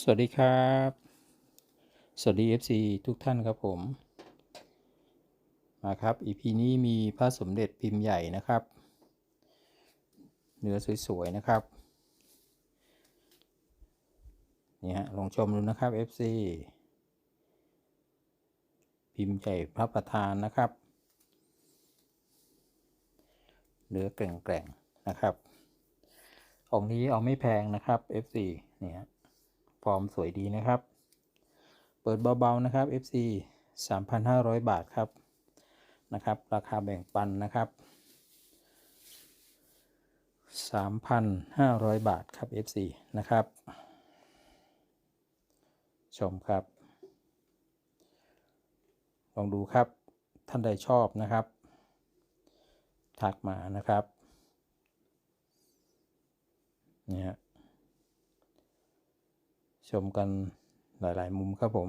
สวัสดีครับ สวัสดี FC ทุกท่านครับผม มาครับ EP นี้มีพระสมเด็จพิมพ์ใหญ่นะครับ เนื้อสวยๆนะครับ นี่ฮะ ลองชมดูนะครับ FC พิมพ์ใหญ่พระประธานนะครับ เนื้อแกร่งๆนะครับ องนี้เอาไม่แพงนะครับ FC เนี่ย ฟอร์มสวยดีนะครับ เปิดเบาๆนะครับ FC 3,500 บาทครับนะครับ ราคาแบ่งปันนะครับ 3,500 บาทครับ FC นะครับ ชมครับ ลองดูครับท่านใดชอบนะครับ ทักมานะครับเนี่ย ชมกันหลาย ๆ มุมครับผม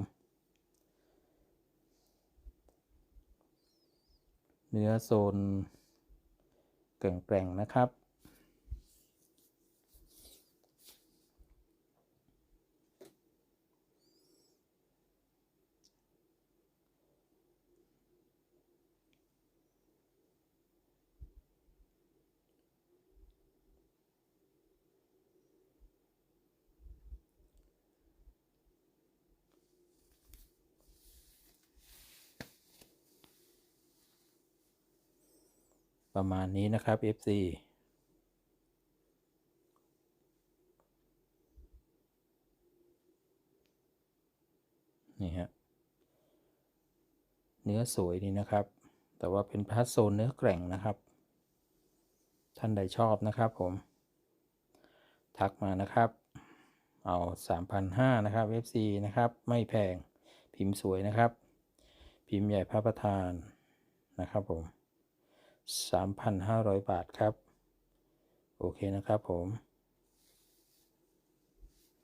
เนื้อโซนแกร่งๆนะครับ ประมาณนี้นะครับ FC นี่ฮะเนื้อสวยดีนะครับ แต่ว่าเป็นพาร์ทโซนเนื้อแกร่งนะครับ ท่านใดชอบนะครับผม ทักมานะครับ เอา 3,500 นะครับ FC นะครับ ไม่แพง พิมพ์สวยนะครับ พิมพ์ใหญ่พระประธานนะครับผม 3,500 บาทครับ โอเคนะครับผม